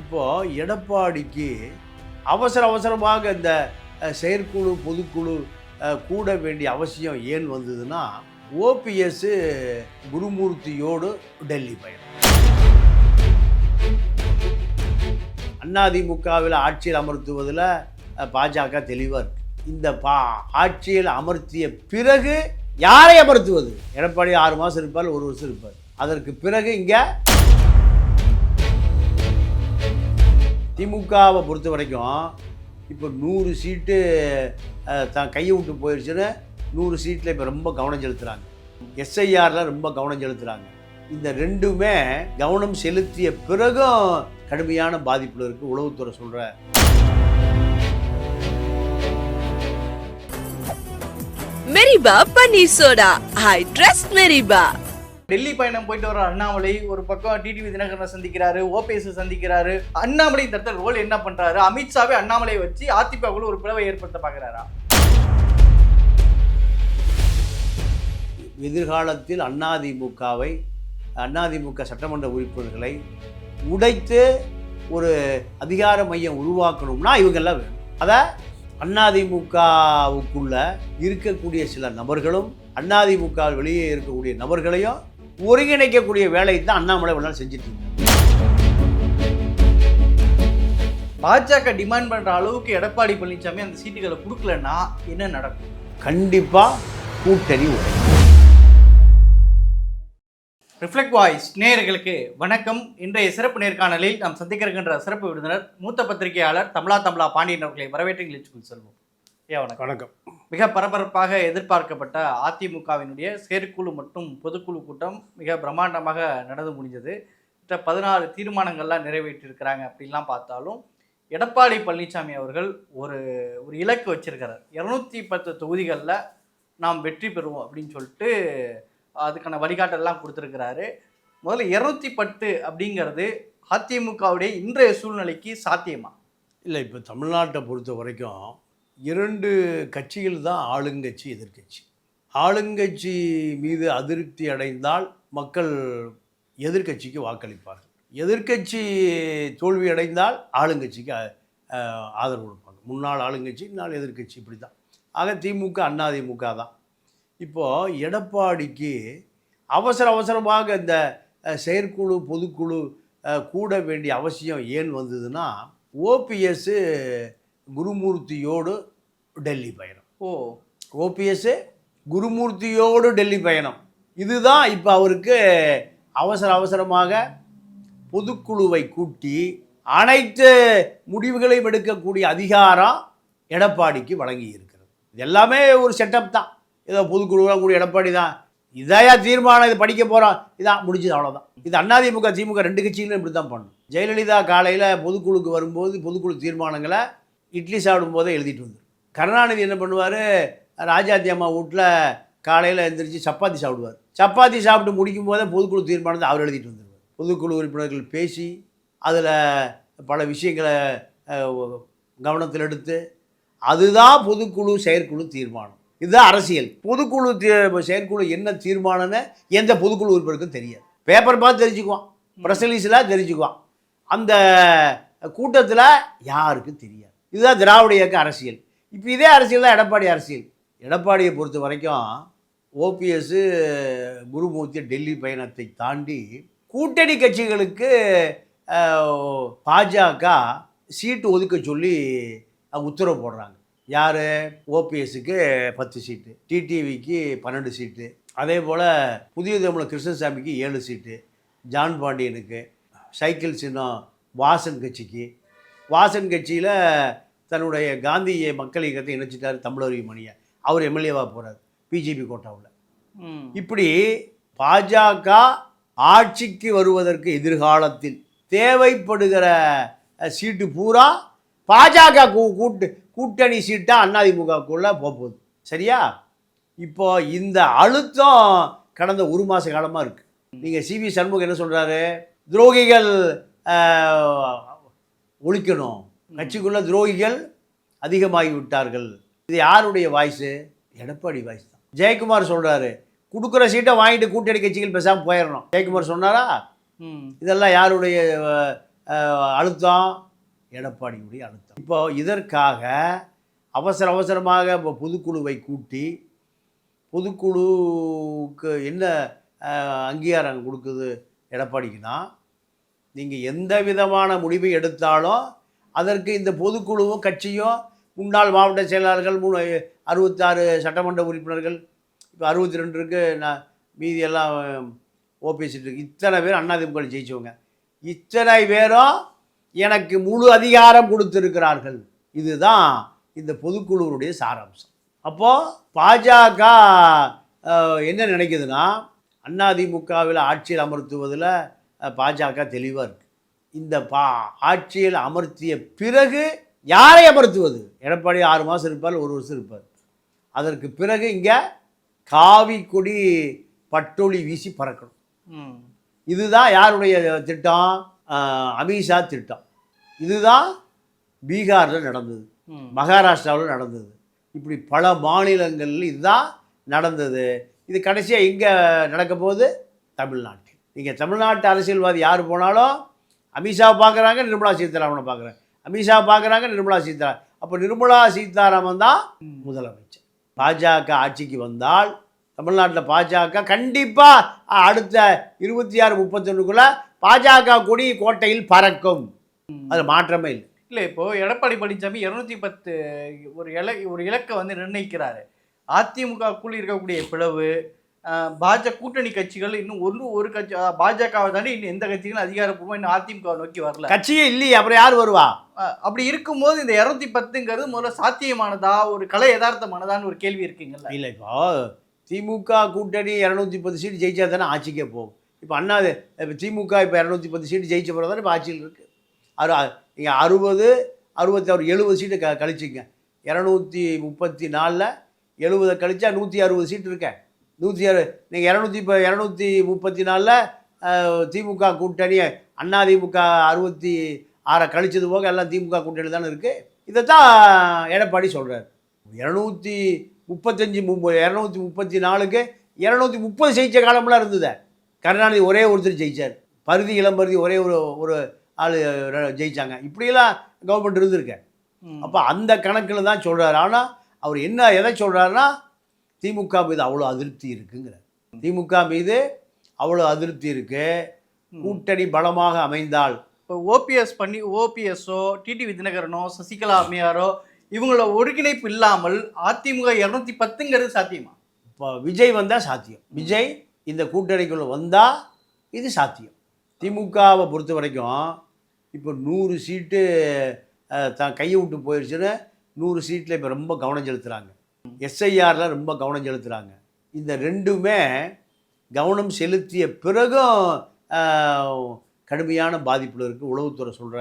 இப்போது எடப்பாடிக்கு அவசர அவசரமாக இந்த செயற்குழு பொதுக்குழு கூட வேண்டிய அவசியம் ஏன் வந்ததுன்னா ஓபிஎஸ் குருமூர்த்தியோடு டெல்லி பயணம். அதிமுகவில் ஆட்சியில் அமர்த்துவதில் பாஜக தெளிவாக இருக்கு. இந்த பா ஆட்சியில் அமர்த்திய பிறகு யாரை அமர்த்துவது? எடப்பாடி ஆறு மாதம் இருப்பார் ஒரு வருஷம் இருப்பார். அதற்கு பிறகு இங்கே திமுகவை பொறுத்த வரைக்கும் இப்போ நூறு சீட்டு தான் கையை விட்டு போயிடுச்சுன்னு நூறு சீட்டில் இப்போ ரொம்ப கவனம் செலுத்துகிறாங்க எஸ்ஐஆரில் ரொம்ப கவனம் செலுத்துகிறாங்க இந்த ரெண்டுமே கவனம் செலுத்திய பிறகும் கடுமையான பாதிப்பில் இருக்குது உளவுத்துறை சொல்கிற மெரிபா பன்னீர் சோடா ஐ ட்ரஸ்ட் மெரிபா டெல்லி பயணம் போயிட்டு வர அண்ணாமலை ஒரு பக்கம் டிடிவி தினகரனை சந்திக்கிறாரு ஓபிஎஸ் சந்திக்கிறாரு. அண்ணாமலை இந்த இடத்துல ரோல் என்ன பண்றாரு? அமித்ஷாவே அண்ணாமலையை வச்சு அதிமுகவுல ஒரு பிளவை ஏற்படுத்த பாக்குறாரா எதிர்காலத்தில் அதிமுகவை அதிமுக சட்டமன்ற உறுப்பினர்களை உடைத்து ஒரு அதிகார மையம் உருவாக்கணும்னா இவங்கெல்லாம் வேணும். அதை அதிமுகவுக்குள்ள இருக்கக்கூடிய சில நபர்களும் அதிமுக வெளியே இருக்கக்கூடிய நபர்களையும் ஒருங்கிணைக்கக்கூடிய வேலையை தான் அண்ணாமலை இவ்வளவு செஞ்சுட்டு பாஜக டிமாண்ட் பண்ற அளவுக்கு எடப்பாடி பழனிசாமி அந்த சீட்டுகளை கொடுக்கலன்னா என்ன நடக்கும்? கண்டிப்பாக கூட்டணி உடையும். ரிஃப்ளெக்ட் வாய்ஸ் நேயர்களுக்கு வணக்கம். இன்றைய சிறப்பு நேர்காணலில் நாம் சந்திக்க இருக்கின்ற சிறப்பு விருந்தினர் மூத்த பத்திரிகையாளர் தமிழா தமிழா பாண்டியன் அவர்களை வரவேற்று நிகழ்ச்சிக்குள் செல்வோம். ஏன் வணக்கம். வணக்கம். மிக பரபரப்பாக எதிர்பார்க்கப்பட்ட அதிமுகவினுடைய செயற்குழு மற்றும் பொதுக்குழு கூட்டம் மிக பிரம்மாண்டமாக நடந்து முடிஞ்சது. கிட்ட பதினாறு தீர்மானங்கள்லாம் நிறைவேற்றியிருக்கிறாங்க அப்படின்லாம் பார்த்தாலும் எடப்பாடி பழனிசாமி அவர்கள் ஒரு ஒரு இலக்கு வச்சிருக்கிறார். இரநூத்தி பத்து தொகுதிகளில் நாம் வெற்றி பெறுவோம் அப்படின்னு சொல்லிட்டு அதுக்கான வழிகாட்டெல்லாம் கொடுத்துருக்கிறாரு. முதல்ல இரநூத்தி பத்து அப்படிங்கிறது அதிமுகவுடைய இன்றைய சூழ்நிலைக்கு சாத்தியமா? இல்லை இப்போ தமிழ்நாட்டை பொறுத்த வரைக்கும் இரண்டு கட்சிகள் தான் ஆளுங்கட்சி எதிர்க்கட்சி. ஆளுங்கட்சி மீது அதிருப்தி அடைந்தால் மக்கள் எதிர்க்கட்சிக்கு வாக்களிப்பார்கள். எதிர்க்கட்சி தோல்வி அடைந்தால் ஆளுங்கட்சிக்கு ஆதரவு கொடுப்பாங்க. முன்னாள் ஆளுங்கட்சி நாள் எதிர்க்கட்சி இப்படி தான். ஆக திமுக அதிமுக தான். இப்போது எடப்பாடிக்கு அவசர அவசரமாக இந்த செயற்குழு பொதுக்குழு கூட வேண்டிய அவசியம் ஏன் வந்ததுன்னா ஓபிஎஸ்ஸு குருமூர்த்தியோடு டெல்லி பயணம். ஓ. ஓபிஎஸ் குருமூர்த்தியோடு டெல்லி பயணம். இதுதான் இப்போ அவருக்கு அவசர அவசரமாக பொதுக்குழுவை கூட்டி அனைத்து முடிவுகளையும் எடுக்கக்கூடிய அதிகாரம் எடப்பாடிக்கு வழங்கி இருக்கிறது இது எல்லாமே ஒரு செட்டப் தான். ஏதோ பொதுக்குழுலாம் கூடிய எடப்பாடி தான். இதையா தீர்மானம் இது படிக்க போகிறோம் இதான் முடிஞ்சது அவ்வளோதான் இது அதிமுக திமுக ரெண்டு கட்சிகளும் இப்படி தான் பண்ணும். ஜெயலலிதா காலையில் பொதுக்குழுக்கு வரும்போது பொதுக்குழு தீர்மானங்களை இட்லி சாப்பிடும்போதே எழுதிட்டு வந்துடும் கருணாநிதி என்ன பண்ணுவார்? ராஜாத்தி அம்மா வீட்டில் காலையில் எழுந்திரிச்சு சப்பாத்தி சாப்பிடுவார். சப்பாத்தி சாப்பிட்டு முடிக்கும் போதே பொதுக்குழு தீர்மானத்தை அவர் எழுதிட்டு வந்துடுவார் பொதுக்குழு உறுப்பினர்கள் பேசி அதில் பல விஷயங்களை கவனத்தில் எடுத்து அதுதான் பொதுக்குழு செயற்குழு தீர்மானம். இதுதான் அரசியல். பொதுக்குழு செயற்குழு என்ன தீர்மானம்னு எந்த பொதுக்குழு உறுப்பினருக்கும் தெரியாது. பேப்பர் பார்த்து தெரிஞ்சுக்குவான். ப்ரெஸ் ரிலீஸில் தெரிஞ்சுக்குவான். அந்த கூட்டத்தில் யாருக்கும் தெரியாது. இதுதான் திராவிட இயக்க அரசியல். இப்போ இதே அரசியல் தான் எடப்பாடி அரசியல். எடப்பாடியை பொறுத்த வரைக்கும் ஓபிஎஸ்ஸு குருமூர்த்தி டெல்லி பயணத்தை தாண்டி கூட்டணி கட்சிகளுக்கு பாஜக சீட்டு ஒதுக்க சொல்லி உத்தரவு போடுறாங்க. யார்? ஓபிஎஸ்க்கு பத்து சீட்டு டிடிவிக்கு பன்னெண்டு சீட்டு அதே போல் புதிய தமிழ் கிருஷ்ணசாமிக்கு ஏழு சீட்டு ஜான் பாண்டியனுக்கு சைக்கிள் சின்னம் வாசன் கட்சிக்கு. வாசன் கட்சியில் தன்னுடைய காந்திய மக்கள் இயக்கத்தை இணைச்சிட்டார் தமிழறிவு மணியை. அவர் எம்எல்ஏவாக போகிறார் பிஜேபி கோட்டாவில். இப்படி பாஜக ஆட்சிக்கு வருவதற்கு எதிர்காலத்தில் தேவைப்படுகிற சீட்டு பூரா பாஜக கூ- கூட்டு கூட்டணி சீட்டாக அதிமுகக்குள்ளே போகுது. சரியா? இப்போ இந்த அழுத்தம் கடந்த ஒரு மாத காலமாக இருக்குது நீங்கள் சிவி சண்முகம் என்ன சொல்கிறாரு துரோகிகள் ஒழிக்கணும். கட்சிக்குள்ள துரோகிகள் அதிகமாகி விட்டார்கள் இது யாருடைய வாய்ஸு? எடப்பாடி வாய்ஸ் தான். ஜெயக்குமார் சொல்கிறாரு கொடுக்குற சீட்டை வாங்கிட்டு கூட்டணி கட்சிகள் பேசாமல் போயிடணும் ஜெயக்குமார் சொன்னாரா? இதெல்லாம் யாருடைய அழுத்தம்? எடப்பாடியுடைய அழுத்தம். இப்போ இதற்காக அவசர அவசரமாக இப்போ பொதுக்குழுவை கூட்டி பொதுக்குழுவுக்கு என்ன அங்கீகாரம் கொடுக்குது எடப்பாடிக்குன்னா நீங்கள் எந்த விதமான முடிவை எடுத்தாலும் அதற்கு இந்த பொதுக்குழுவும் கட்சியும் முன்னாள் மாவட்ட செயலாளர்கள் மூணு அறுபத்தாறு சட்டமன்ற உறுப்பினர்கள் இப்போ அறுபத்தி ரெண்டு இருக்கு நான் மீதி எல்லாம் இருக்கு. இத்தனை பேர் அண்ணாதிமுக ஜெயிச்சவங்க. இத்தனை பேரும் எனக்கு முழு அதிகாரம் கொடுத்திருக்கிறார்கள். இதுதான் இந்த பொதுக்குழுவினுடைய சாராம்சம். அப்போது பாஜக என்ன நினைக்குதுன்னா அதிமுகவில் ஆட்சியில் அமர்த்துவதில் பாஜக தெளிவாக இருக்குது இந்த பா ஆட்சியில் அமர்த்திய பிறகு யாரை அமர்த்துவது? எடப்பாடி ஆறு மாதம் இருப்பார் ஒரு வருஷம் இருப்பார். அதற்கு பிறகு இங்கே காவி கொடி பட்டொளி வீசி பறக்கணும். இதுதான் யாருடைய திட்டம்? அமித்ஷா திட்டம். இதுதான் பீகாரில் நடந்தது. மகாராஷ்டிராவில் நடந்தது. இப்படி பல மாநிலங்களில் இதுதான் நடந்தது. இது கடைசியாக எங்கே நடக்க போகுது தமிழ்நாட்டில். நீங்கள் தமிழ்நாட்டு அரசியல்வாதி யார் போனாலும் அமித்ஷாவை பார்க்குறாங்க நிர்மலா சீதாராமனை பார்க்குறாங்க. அமித்ஷா பார்க்குறாங்க நிர்மலா சீதாராமன். அப்போ நிர்மலா சீதாராமன் தான் முதலமைச்சர். பாஜக ஆட்சிக்கு வந்தால் தமிழ்நாட்டில் பாஜக கண்டிப்பாக அடுத்த இருபத்தி ஆறு முப்பத்தொன்றுக்குள்ளே பாஜக கொடி கோட்டையில் பறக்கும். அது மாற்றமே இல்லை. இல்லை இப்போது எடப்பாடி பழனிசாமி இரநூத்தி பத்து ஒரு இல ஒரு இலக்கை வந்து நிர்ணயிக்கிறாரு. அதிமுக இருக்கக்கூடிய பிளவு பாஜக கூட்டணி கட்சிகள் இன்னும் ஒன்று ஒரு கட்சி பாஜகவை தாண்டி இன்னும் எந்த கட்சிகளும் அதிகாரப்பூர்வமாக இன்னும் அதிமுக நோக்கி வரல. கட்சியே இல்லையே அப்புறம் யார் வருவா? அப்படி இருக்கும்போது இந்த இருநூத்தி பத்துங்கிறது முதல்ல சாத்தியமானதா? ஒரு கலை யதார்த்தமானதான்னு ஒரு கேள்வி இருக்குங்கல்ல. இல்லை இப்போ திமுக கூட்டணி இரநூத்தி பத்து சீட்டு ஜெயிச்சா தானே ஆட்சிக்கே போகும். இப்போ அண்ணா இப்போ திமுக இப்போ இரநூத்தி பத்து சீட்டு ஜெயிச்ச பிறகு தானே இப்போ ஆட்சியில் இருக்குது அறு இங்கே அறுபது அறுபத்தாறு எழுபது சீட்டு க கழிச்சிங்க. இரநூத்தி முப்பத்தி நாலில் எழுபதை கழிச்சா நூற்றி அறுபது சீட்டு இருக்கேன் நூற்றி அறு நீங்கள் இரநூத்தி இப்போ இரநூத்தி முப்பத்தி நாலில் திமுக கூட்டணி அண்ணா திமுக அறுபத்தி ஆறை கழிச்சது போக எல்லாம் திமுக கூட்டணி தானே இருக்குது இதைத்தான் எடப்பாடி சொல்கிறார் இரநூத்தி முப்பத்தஞ்சு முப்ப இரநூத்தி முப்பத்தி நாலுக்கு இரநூத்தி முப்பது ஜெயிச்ச காலம்லாம் இருந்தது. கருணாநிதி ஒரே ஒருத்தர் ஜெயிச்சார். பருதி இளம்பருதி ஒரே ஒரு ஒரு ஆள் ஜெயிச்சாங்க. இப்படியெல்லாம் கவர்மெண்ட் இருந்திருக்கேன். அப்போ அந்த கணக்கில் தான் சொல்கிறாரு ஆனால் அவர் என்ன எதை சொல்கிறாருன்னா திமுக மீது அவ்வளோ அதிருப்தி இருக்குங்கிறார். திமுக மீது அவ்வளோ அதிருப்தி இருக்கு. கூட்டணி பலமாக அமைந்தால். இப்போ ஓபிஎஸ் பண்ணி ஓபிஎஸ்ஓ டிடி தினகரனோ சசிகலா அம்மையாரோ இவங்களோட ஒருங்கிணைப்பு இல்லாமல் அதிமுக இருநூத்தி பத்துங்கிறது சாத்தியமா? இப்போ விஜய் வந்தால் சாத்தியம். விஜய் இந்த கூட்டணிக்குள்ளே வந்தால் இது சாத்தியம். திமுகவை பொறுத்த வரைக்கும் இப்போ நூறு சீட்டு தான் கையை விட்டு போயிடுச்சுன்னு நூறு சீட்டில் இப்போ ரொம்ப கவனம் செலுத்துகிறாங்க எஸ்ஐஆரில் ரொம்ப கவனம் செலுத்துகிறாங்க இந்த ரெண்டுமே கவனம் செலுத்திய பிறகும் கடுமையான பாதிப்பில் இருக்குது உளவுத்துறை சொல்கிற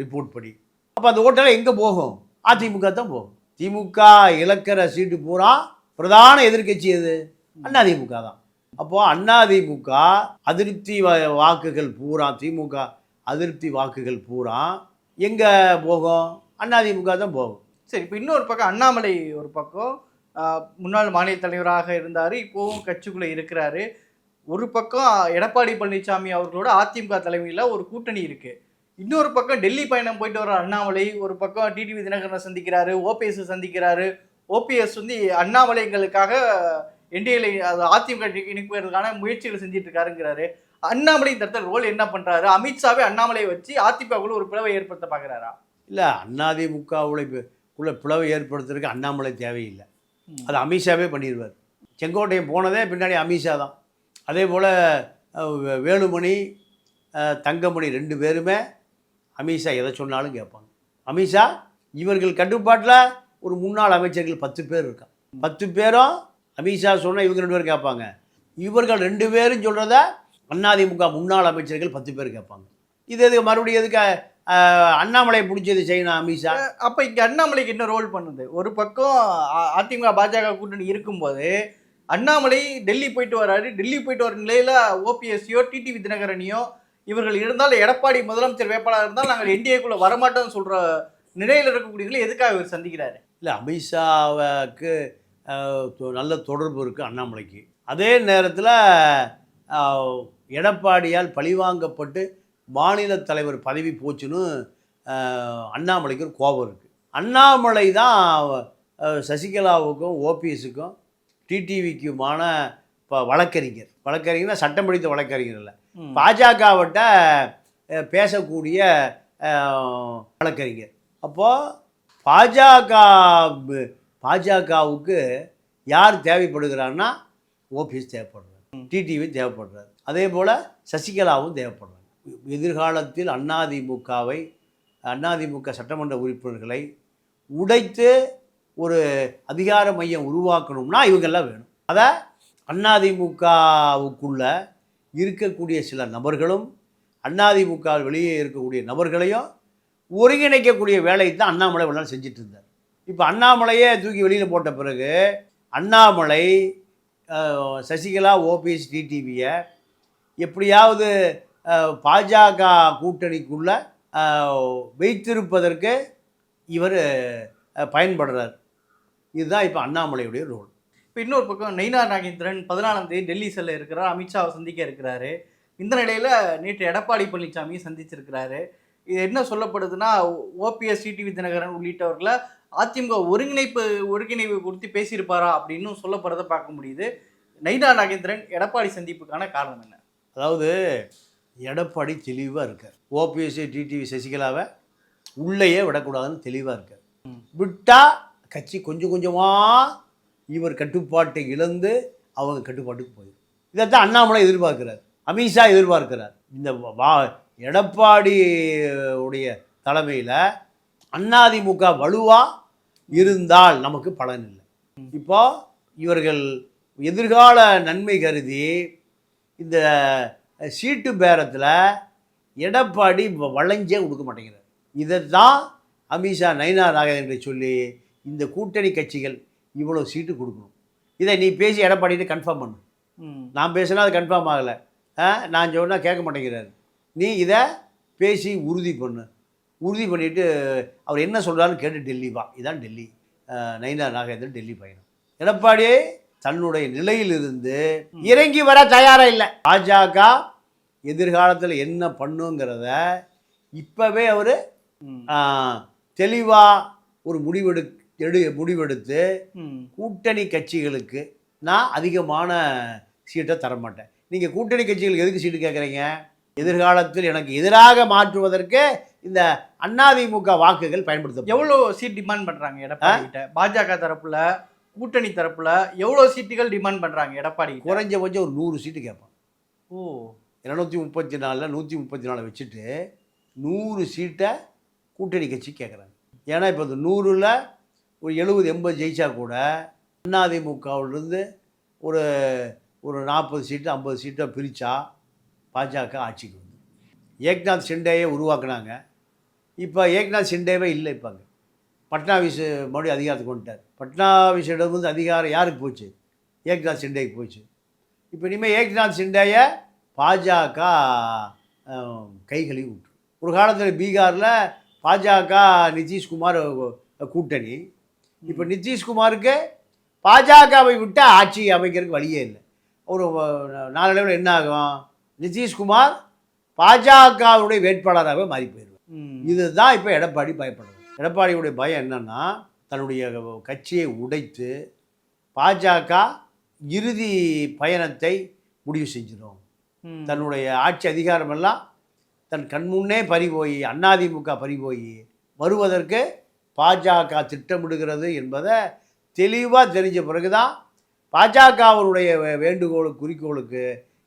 ரிப்போர்ட் படி. அப்போ அந்த ஓட்டெல்லாம் எங்கே போகும்? அதிமுக தான் போகும். திமுக இழக்கிற சீட்டு பூரா பிரதான எதிர்க்கட்சி எது? அதிமுக தான். அப்போது அதிமுக அதிருப்தி வாக்குகள் பூரா திமுக அதிருப்தி வாக்குகள் பூரா எங்கே போகும்? அதிமுக தான் போகும். சரி இப்போ இன்னொரு பக்கம் அண்ணாமலை ஒரு பக்கம். முன்னாள் மாநில தலைவராக இருந்தார் இப்போவும் கட்சிக்குள்ளே இருக்கிறாரு. ஒரு பக்கம் எடப்பாடி பழனிசாமி அவர்களோட அதிமுக தலைமையில் ஒரு கூட்டணி இருக்குது இன்னொரு பக்கம் டெல்லி பயணம் போயிட்டு வர அண்ணாமலை ஒரு பக்கம் டிடிவி தினகரனை சந்திக்கிறாரு ஓபிஎஸ் சந்திக்கிறாரு. ஓபிஎஸ் வந்து அண்ணாமலைங்களுக்காக என்டிஏல அது அதிமுக இணைப்பதற்கான முயற்சிகள் செஞ்சுட்டு இருக்காருங்கிறாரு. அண்ணாமலை இந்த இடத்துல ரோல் என்ன பண்ணுறாரு அமித்ஷாவே அண்ணாமலையை வச்சு அதிமுகவுக்குள்ள ஒரு பிளவை ஏற்படுத்த பார்க்குறாரா இல்லை அதிமுகவுல உள்ள பிளவை ஏற்படுத்துறதுக்கு அண்ணாமலை தேவையில்லை. அது அமித்ஷாவே பண்ணிடுவார் செங்கோட்டையன் போனதே பின்னாடி அமித்ஷா தான். அதே போல் வேலுமணி தங்கமணி ரெண்டு பேருமே அமித்ஷா எதை சொன்னாலும் கேட்பாங்க. அமித்ஷா இவர்கள் கட்டுப்பாட்டில் ஒரு முன்னாள் அமைச்சர்கள் பத்து பேர் இருக்காங்க. பத்து பேரும் அமித்ஷா சொன்னால் இவங்க ரெண்டு பேரும் கேட்பாங்க. இவர்கள் ரெண்டு பேரும் சொல்கிறத அதிமுக முன்னாள் அமைச்சர்கள் பத்து பேர் கேட்பாங்க. இது எதுக்கு மறுபடியும் எதுக்கு அண்ணாமலை பிடிச்சது செய்யணும் அமித்ஷா. அப்ப இங்க அண்ணாமலைக்கு என்ன ரோல் பண்ணுது. ஒரு பக்கம் அதிமுக பாஜக கூட்டணி இருக்கும்போது அண்ணாமலை டெல்லி போயிட்டு வராரு. டெல்லி போயிட்டு வர நிலையில ஓபிஎஸ்சியோ டிடிவி தினகரனையோ இவர்கள் இருந்தால் எடப்பாடி முதலமைச்சர் வேட்பாளர் இருந்தால் நாங்கள் என்டிஏக்குள்ள வரமாட்டோம்னு சொல்ற நிலையில இருக்கக்கூடியவங்களை எதுக்காக இவர் சந்திக்கிறாரு? இல்லை அமித்ஷாவுக்கு நல்ல தொடர்பு இருக்குது அண்ணாமலைக்கு. அதே நேரத்தில் எடப்பாடியால் பழிவாங்கப்பட்டு மாநில தலைவர் பதவி போச்சுன்னு அண்ணாமலைக்கு ஒரு கோபம் இருக்குது அண்ணாமலை தான் சசிகலாவுக்கும் ஓபிஎஸ்க்கும் டிடிவிக்குமான இப்போ வழக்கறிஞர். வழக்கறிஞர்னா சட்டம் படித்த வழக்கறிஞர் இல்லை. பாஜகவிட்ட பேசக்கூடிய வழக்கறிஞர். அப்போது பாஜக பாஜகவுக்கு யார் தேவைப்படுகிறான்னா ஓபிஎஸ் தேவைப்படுறாரு. டிடிவி தேவைப்படுறாரு. அதே போல் சசிகலாவும் தேவைப்படுறாங்க எதிர்காலத்தில் அண்ணாதிமுகவை அதிமுக சட்டமன்ற உறுப்பினர்களை உடைத்து ஒரு அதிகார மையம் உருவாக்கணும்னா இவங்கெல்லாம் வேணும். அதை அண்ணாதிமுகவுக்குள்ள இருக்கக்கூடிய சில நபர்களும் அதிமுக வெளியே இருக்கக்கூடிய நபர்களையும் ஒருங்கிணைக்கக்கூடிய வேலையை தான் அண்ணாமலை இவ்வளவு செஞ்சுட்டு இருந்தார். இப்போ அண்ணாமலையே தூக்கி வெளியில் போட்ட பிறகு அண்ணாமலை சசிகலா ஓபிஎஸ் டிடிவியை எப்படியாவது பாஜக கூட்டணிக்குள்ள வைத்திருப்பதற்கு இவர் பயன்படுறார். இதுதான் இப்போ அண்ணாமலையுடைய ரோல் இப்போ இன்னொரு பக்கம் நயினார் நாகேந்திரன் பதினாலாம் தேதி டெல்லி செல்ல இருக்கிறார். அமித்ஷாவை சந்திக்க இருக்கிறாரு. இந்த நிலையில நேற்று எடப்பாடி பழனிசாமியை சந்திச்சிருக்கிறாரு. இது என்ன சொல்லப்படுதுன்னா ஓபிஎஸ் டிடிவி தினகரன் உள்ளிட்டவர்களை அதிமுக ஒருங்கிணைப்பு ஒருங்கிணைப்பு குறித்து பேசியிருப்பாரா அப்படின்னு சொல்லப்படுறதை பார்க்க முடியுது. நயினார் நாகேந்திரன் எடப்பாடி சந்திப்புக்கான காரணம் என்ன? அதாவது எடப்பாடி தெளிவாக இருக்கார். ஓபிஎஸ் டிடிவி சசிகலாவை உள்ளேயே விடக்கூடாதுன்னு தெளிவாக இருக்கார். விட்டால் கட்சி கொஞ்சம் கொஞ்சமாக இவர் கட்டுப்பாட்டை இழந்து அவங்க கட்டுப்பாட்டுக்கு போயிடும் இதைத்தான் அண்ணாமலை எதிர்பார்க்கிறார். அமித்ஷா எதிர்பார்க்கிறார். இந்த வா எடப்பாடி உடைய தலைமையில் அதிமுக வலுவாக இருந்தால் நமக்கு பலன் இல்லை. இப்போ இவர்கள் எதிர்கால நன்மை கருதி இந்த சீட்டு பேரத்தில் எடப்பாடி வளைஞ்சே கொடுக்க மாட்டேங்கிறார். இதைத்தான் அமித்ஷா நயினா நாகேந்திரனை சொல்லி இந்த கூட்டணி கட்சிகள் இவ்வளோ சீட்டு கொடுக்கணும். இதை நீ பேசி எடப்பாடிட்டு கன்ஃபார்ம் பண்ணு. நான் பேசினா அது கன்ஃபார்ம் ஆகலை. நான் சொன்னால் கேட்க மாட்டேங்கிறாரு. நீ இதை பேசி உறுதி பண்ணு. உறுதி பண்ணிவிட்டு அவர் என்ன சொல்கிறாருன்னு கேட்டு டெல்லி வா. இதான் டெல்லி. நயினா நாகேந்திரன் டெல்லி பயணம். எடப்பாடி தன்னுடைய நிலையிலிருந்து இறங்கி வர தயாராக இல்லை. பாஜக எதிர்காலத்தில் என்ன பண்ணுங்கிறத இப்போவே அவர் தெளிவாக ஒரு முடிவெடு எடு முடிவெடுத்து கூட்டணி கட்சிகளுக்கு நான் அதிகமான சீட்டை தர மாட்டேன் நீங்கள் கூட்டணி கட்சிகளுக்கு எதுக்கு சீட்டு கேட்குறீங்க எதிர்காலத்தில் எனக்கு எதிராக மாற்றுவதற்கு இந்த அதிமுக வாக்குகள் பயன்படுத்த எவ்வளோ சீட் டிமாண்ட் பண்றாங்க எடப்பாடி கிட்ட? பாஜக தரப்புல கூட்டணி தரப்புல எவ்வளோ சீட்டுகள் டிமாண்ட் பண்றாங்க? எடப்பாடி? குறைஞ்சபட்சம் ஒரு நூறு சீட்டு கேட்பான். ஓ. இரநூத்தி முப்பத்தி நாலில் நூற்றி முப்பத்தி நாலு வச்சுட்டு நூறு சீட்டை கூட்டணி கட்சி கேட்குறாங்க. ஏன்னா இப்போ இந்த நூறில் ஒரு எழுபது எண்பது ஜெயிச்சா கூட அதிமுகவிலிருந்து ஒரு ஒரு நாற்பது சீட்டு ஐம்பது சீட்டை பிரித்தா பாஜக ஆட்சிக்கு வந்து. ஏக்நாத் ஷிண்டேயை உருவாக்குனாங்க. இப்போ ஏக்நாத் ஷிண்டேவே இல்லை இப்போ பட்னாவிஸ் மறுபடியும் அதிகாரத்துக்கு வந்துட்டார். பட்னாவிஸிடம் வந்து அதிகாரம் யாருக்கு போச்சு? ஏக்நாத் ஷிண்டேக்கு போச்சு. இப்போ இனிமேல் ஏக்நாத் ஷிண்டேயை பாஜக கை கழுவி விட்டுரும் ஒரு காலத்தில் பீகாரில் பாஜக நிதிஷ்குமார் கூட்டணி. இப்போ நிதிஷ்குமாருக்கு பாஜகவை விட்டு ஆட்சி அமைக்கிறதுக்கு வழியே இல்லை. ஒரு நாளடைவில் என்ன ஆகும்? நிதிஷ்குமார் பாஜகவுடைய வேட்பாளராகவே மாறி போயிடுவார். இதுதான் இப்போ எடப்பாடி பயப்படுறது எடப்பாடியுடைய பயம் என்னன்னா தன்னுடைய கட்சியை உடைத்து பாஜக இறுதி பயணத்தை முடிவு செஞ்சிடும். தன்னுடைய ஆட்சி அதிகாரமெல்லாம் தன் கண்முன்னே பறிபோய் அதிமுக பறிபோய் வருவதற்கு பாஜக திட்டமிடுகிறது என்பதை தெளிவாக தெரிஞ்ச பிறகுதான் பாஜகவினுடைய வேண்டுகோளுக்கு குறிக்கோளுக்கு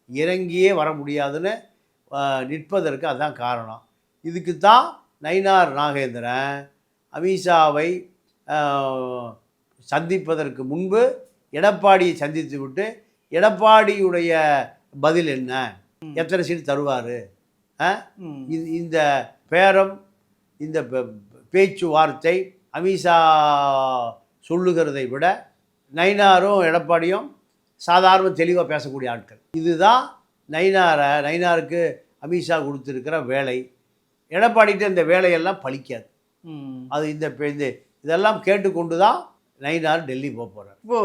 இறங்கியே வர முடியாதுன்னு நிற்பதற்கு அதான் காரணம் இதுக்கு தான் நயினார் நாகேந்திரன் அமித்ஷாவை சந்திப்பதற்கு முன்பு எடப்பாடியை சந்தித்து விட்டு எடப்பாடியுடைய பதில் என்ன? எத்தனை சீட் தருவார்? இந்த பேரம் இந்த பேச்சுவார்த்தை அமித்ஷா சொல்லுகிறதை விட நயினாரும் எடப்பாடியும் சாதாரண தெளிவாக பேசக்கூடிய ஆட்கள். இதுதான் நயினாரை நயினாருக்கு அமித்ஷா கொடுத்துருக்கிற வேலை. எடப்பாடிகிட்ட இந்த வேலையெல்லாம் பலிக்காது ம். அது இந்த இதெல்லாம் கேட்டுக்கொண்டு தான் நயினார் டெல்லி போக போகிறார் இப்போ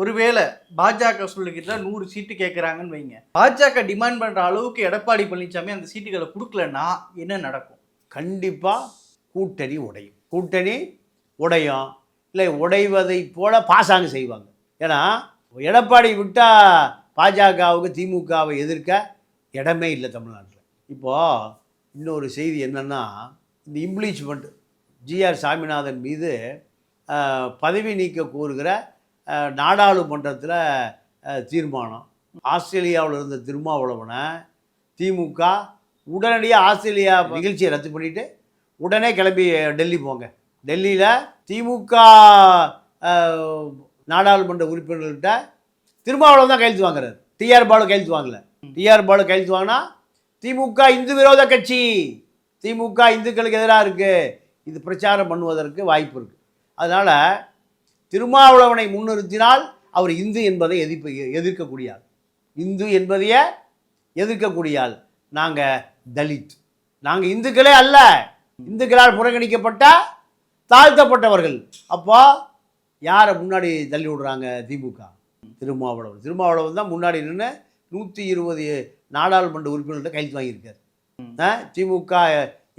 ஒருவேளை பாஜக சொல்லுகிற நூறு சீட்டு கேட்குறாங்கன்னு வைங்க. பாஜக டிமாண்ட் பண்ற அளவுக்கு எடப்பாடி பழனிசாமி அந்த சீட்டுகளை கொடுக்கலன்னா என்ன நடக்கும்? கண்டிப்பாக கூட்டணி உடையும். கூட்டணி உடையும். இல்லை உடைவதை போல பாசாங்கு செய்வாங்க. ஏன்னா எடப்பாடி விட்டால் பாஜகவுக்கு திமுகவை எதிர்க்க இடமே இல்லை தமிழ்நாட்டில். இப்போது இன்னொரு செய்தி என்னென்னா இந்த இம்ப்ளீச்மெண்ட் ஜிஆர் சாமிநாதன் மீது பதவி நீக்க கூறுகிற நாடாளுமன்றத்தில் தீர்மானம். ஆஸ்திரேலியாவில் இருந்த திருமாவளவனை திமுக உடனடியாக ஆஸ்திரேலியா நிகழ்ச்சியை ரத்து பண்ணிவிட்டு உடனே கிளம்பி டெல்லி போங்க. டெல்லியில் திமுக நாடாளுமன்ற உறுப்பினர்கள்ட்ட திருமாவளவன் தான் கையெழுத்து வாங்குறாரு. டிஆர் பாலு கையெழுத்து வாங்கல. டிஆர் பாலு கையெழுத்து வாங்கினா திமுக இந்து விரோத கட்சி. திமுக இந்துக்களுக்கு எதிராக இருக்குது இது பிரச்சாரம் பண்ணுவதற்கு வாய்ப்பு இருக்குது அதனால் திருமாவளவனை முன்னிறுத்தினால் அவர் இந்து என்பதை எதிர்ப்பு எதிர்க்கக்கூடிய ஆள் இந்து என்பதையே எதிர்க்கக்கூடிய ஆள் நாங்கள் தலித். நாங்கள் இந்துக்களே அல்ல. இந்துக்களால் புறக்கணிக்கப்பட்ட தாழ்த்தப்பட்டவர்கள். அப்போ யாரை முன்னாடி தள்ளி விடுறாங்க திமுக? திருமாவளவன். திருமாவளவன் தான் முன்னாடி நின்று நூற்றி இருபது நாடாளுமன்ற உறுப்பினர்கிட்ட கையெழுத்து வாங்கியிருக்காரு. ஆ, திமுக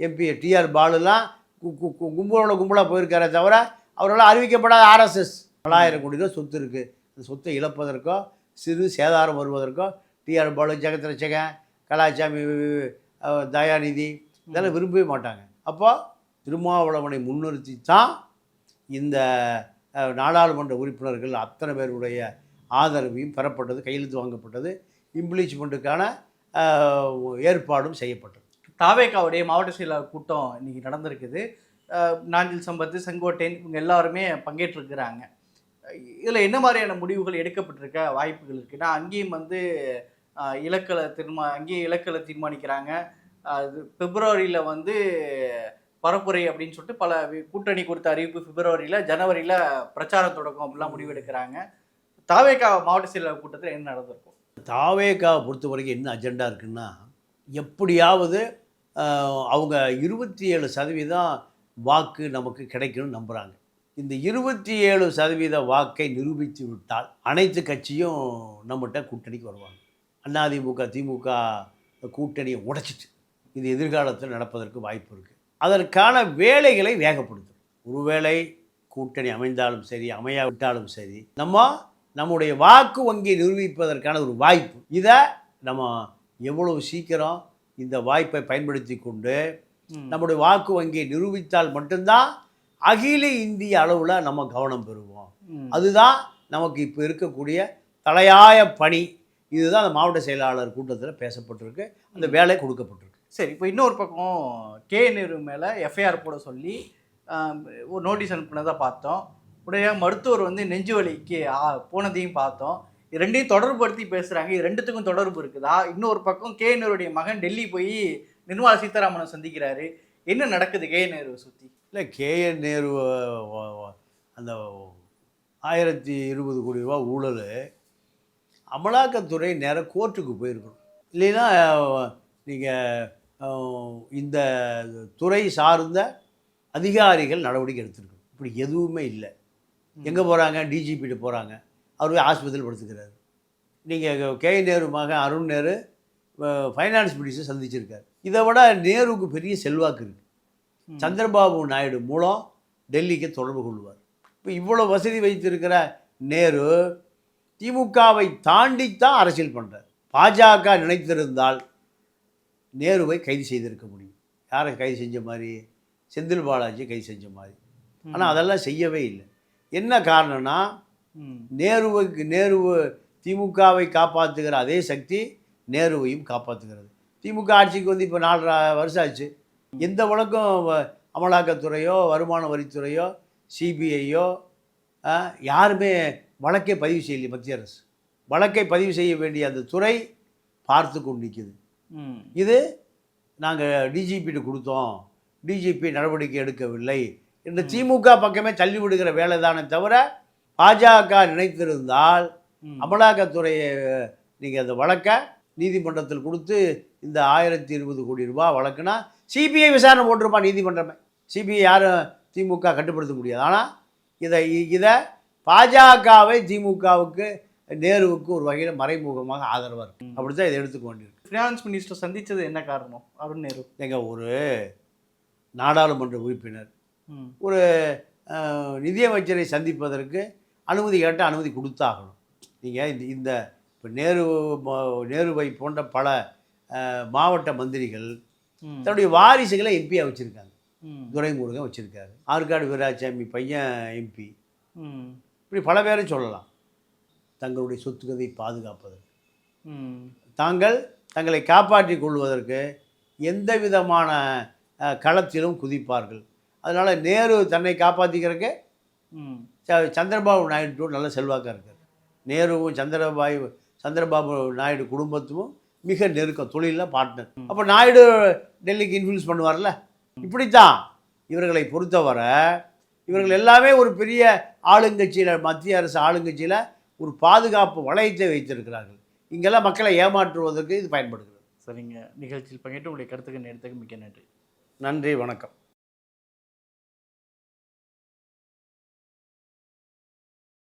எம்பி டிஆர் பாலுலாம் கும்பலோட கும்பலாக போயிருக்காரே தவிர அவர்களால் அறிவிக்கப்படாத ஆர்எஸ்எஸ். பலாயிரம் கோடி ரூபா சொத்து இருக்குது அந்த சொத்தை இழப்பதற்கோ சிறு சேதாரம் வருவதற்கோ டிஆர் பாலு ஜெகத்ரட்சகன் கலாச்சாமி தயாநிதி இதெல்லாம் விரும்பவே மாட்டாங்க. அப்போ திருமாவளவனை முன்னிறுத்தி தான் இந்த நாடாளுமன்ற உறுப்பினர்கள் அத்தனை பேருடைய ஆதரவையும் பெறப்பட்டது கையெழுத்து வாங்கப்பட்டது. இம்ப்ளீச்மெண்ட்டுக்கான ஏற்பாடும் செய்யப்பட்டது. தாவேக்காவுடைய மாவட்ட செயலாளர் கூட்டம் இன்றைக்கி நடந்திருக்குது. நாஞ்சில் சம்பத்து செங்கோட்டையன் இவங்க எல்லாருமே பங்கேற்றிருக்கிறாங்க. இதில் என்ன மாதிரியான முடிவுகள் எடுக்கப்பட்டிருக்க வாய்ப்புகள் இருக்குன்னா அங்கேயும் வந்து இலக்களை தீர்மா அங்கேயும் இலக்களை தீர்மானிக்கிறாங்க. அது பிப்ரவரியில் வந்து பரப்புரை அப்படின்னு சொல்லிட்டு பல கூட்டணி கொடுத்த அறிவிப்பு பிப்ரவரியில் ஜனவரியில் பிரச்சாரம் தொடக்கம் அப்படிலாம் முடிவெடுக்கிறாங்க தாவேக்கா மாவட்ட செயலாளர் கூட்டத்தில் என்ன நடந்திருக்கும்? தாவேக்காவை பொறுத்த வரைக்கும் என்ன அஜெண்டா இருக்குன்னா எப்படியாவது அவங்க இருபத்தி ஏழு சதவீதம் வாக்கு நமக்கு கிடைக்கணும்னு நம்புகிறாங்க இந்த இருபத்தி ஏழு சதவீத வாக்கை நிரூபித்து விட்டால் அனைத்து கட்சியும் நம்மகிட்ட கூட்டணிக்கு வருவாங்க. அதிமுக திமுக கூட்டணியை உடைச்சிட்டு இது எதிர்காலத்தில் நடப்பதற்கு வாய்ப்பு இருக்குது அதற்கான வேலைகளை வேகப்படுத்தும். ஒருவேளை கூட்டணி அமைந்தாலும் சரி அமையாவிட்டாலும் சரி நம்ம நம்முடைய வாக்கு வங்கியை நிரூபிப்பதற்கான ஒரு வாய்ப்பு. இதை நம்ம எவ்வளவு சீக்கிரம் இந்த வாய்ப்பை பயன்படுத்தி கொண்டு நம்முடைய வாக்கு வங்கியை நிரூபித்தால் மட்டும்தான் அகில இந்திய அளவில் நம்ம கவனம் பெறுவோம். அதுதான் நமக்கு இப்போ இருக்கக்கூடிய தலையாய பணி. இதுதான் அந்த மாவட்ட செயலாளர் கூட்டத்தில் பேசப்பட்டிருக்கு. அந்த வேலை கொடுக்கப்பட்டிருக்கு. சரி இப்போ இன்னொரு பக்கம் கே நேரு மேலே எஃப்ஐஆர் போட சொல்லி ஒரு நோட்டீஸ் அனுப்புனதை பார்த்தோம். உடைய மருத்துவர் வந்து நெஞ்சு வலிக்கு ஆ, போனதையும் பார்த்தோம். ரெண்டையும் தொடர்புபடுத்தி பேசுகிறாங்க இது ரெண்டுத்துக்கும் தொடர்பு இருக்குதா? இன்னொரு பக்கம் கே நேருடைய மகன் டெல்லி போய் நிர்மலா சீதாராமனை சந்திக்கிறாரு. என்ன நடக்குது கே நேரு சுற்றி இல்லை கேஎன் நேரு அந்த ஆயிரத்தி இருபது கோடி ரூபா ஊழல் அமலாக்கத்துறை நேராக கோர்ட்டுக்கு போயிருக்கணும். இல்லைன்னா நீங்கள் இந்த துறை சார்ந்த அதிகாரிகள் நடவடிக்கை எடுத்திருக்கணும். இப்படி எதுவுமே இல்லை. எங்கே போகிறாங்க டிஜிபிட்ட போகிறாங்க அவர் போய் ஆஸ்பத்திரியில் படுத்துக்கிறாரு. நீங்கள் கே. நேரு மகன் அருண் நேரு ஃபைனான்ஸ் மினிஸ்டர் சந்திச்சிருக்காரு. இதை விட நேருவுக்கு பெரிய செல்வாக்கு இருக்குது சந்திரபாபு நாயுடு மூலம் டெல்லிக்கு தொடர்பு கொள்வார். இப்போ இவ்வளோ வசதி வைத்திருக்கிற நேரு திமுகவை தாண்டித்தான் அரசியல் பண்ணுறார் பாஜக நினைத்திருந்தால் நேருவை கைது செய்திருக்க முடியும். யாரை கைது செஞ்ச மாதிரி? செந்தில் பாலாஜி கைது செஞ்ச மாதிரி. ஆனால் அதெல்லாம் செய்யவே இல்லை. என்ன காரணம்னா நேருவுக்கு நேருவு திமுகவை காப்பாற்றுகிற அதே சக்தி நேருவையும் காப்பாற்றுகிறது திமுக ஆட்சிக்கு வந்து இப்போ நாலரை வருஷம் ஆச்சு. எந்த வழக்கம் அமலாக்கத்துறையோ வருமான வரித்துறையோ சிபிஐயோ யாருமே வழக்கை பதிவு செய்யலையே மத்திய அரசு. வழக்கை பதிவு செய்ய வேண்டிய அந்த துறை பார்த்து கொண்டு நிற்குது இது நாங்கள் டிஜிபிட்டு கொடுத்தோம். டிஜிபி நடவடிக்கை எடுக்கவில்லை. என்று திமுக பக்கமே தள்ளி விடுகிற வேலை தானே தவிர பாஜக நினைத்திருந்தால். அமலாக்கத்துறையை நீங்கள் அந்த வழக்கை நீதிமன்றத்தில் கொடுத்து இந்த ஆயிரத்தி இருபது கோடி ரூபாய் வழக்குனா சிபிஐ விசாரணை போட்டிருப்பா நீதிமன்றமே. சிபிஐ யாரும் திமுக கட்டுப்படுத்த முடியாது. ஆனால் இதை இதை பாஜகவை திமுகவுக்கு நேருவுக்கு ஒரு வகையில் மறைமுகமாக ஆதரவாக இருக்கு. அப்படி தான் இதை எடுத்துக்க வேண்டியிருக்கு. ஃபினான்ஸ் மினிஸ்டர் சந்திச்சது என்ன காரணம்? அருண் நேரு. எங்க ஒரு நாடாளுமன்ற உறுப்பினர் ஒரு நிதியமைச்சரை சந்திப்பதற்கு அனுமதி கேட்டால் அனுமதி கொடுத்தாகணும். நீங்கள் இந்த இந்த இப்போ நேரு நேருவை போன்ற பல மாவட்ட மந்திரிகள் தன்னுடைய வாரிசுகளை எம்பியாக வச்சுருக்காங்க. துரைமுருகன் வச்சுருக்காரு. ஆற்காடு வீராசாமி பையன் எம்பி இப்படி பல பேரை சொல்லலாம். தங்களுடைய சொத்துக்களை பாதுகாப்பதற்கு. தாங்கள் தங்களை காப்பாற்றிக் கொள்வதற்கு எந்த விதமான களத்திலும் குதிப்பார்கள். அதனால் நேரு தன்னை காப்பாற்றிக்கிறதுக்கு ச- சந்திரபாபு நாயுடு நல்ல செல்வாக்காக இருக்கார். நேருவும் சந்திரபாபு சந்திரபாபு நாயுடு குடும்பத்தும் மிக நெருக்கம் தொழிலில் பார்ட்னர் அப்போ நாயுடு டெல்லிக்கு இன்ஃப்ளூயன்ஸ் பண்ணுவார்ல? இப்படித்தான். இவர்களை பொறுத்தவரை இவர்கள் எல்லாமே ஒரு பெரிய ஆளுங்கட்சியில் மத்திய அரசு ஆளுங்கட்சியில் ஒரு பாதுகாப்பு வளையத்தை வைத்திருக்கிறார்கள். இங்கெல்லாம் மக்களை ஏமாற்றுவதற்கு இது பயன்படுகிறது. சரிங்க. நிகழ்ச்சியில் பங்கேற்று உங்களுடைய கருத்துக்கு நேரத்துக்கு மிக்க நன்றி. நன்றி வணக்கம்.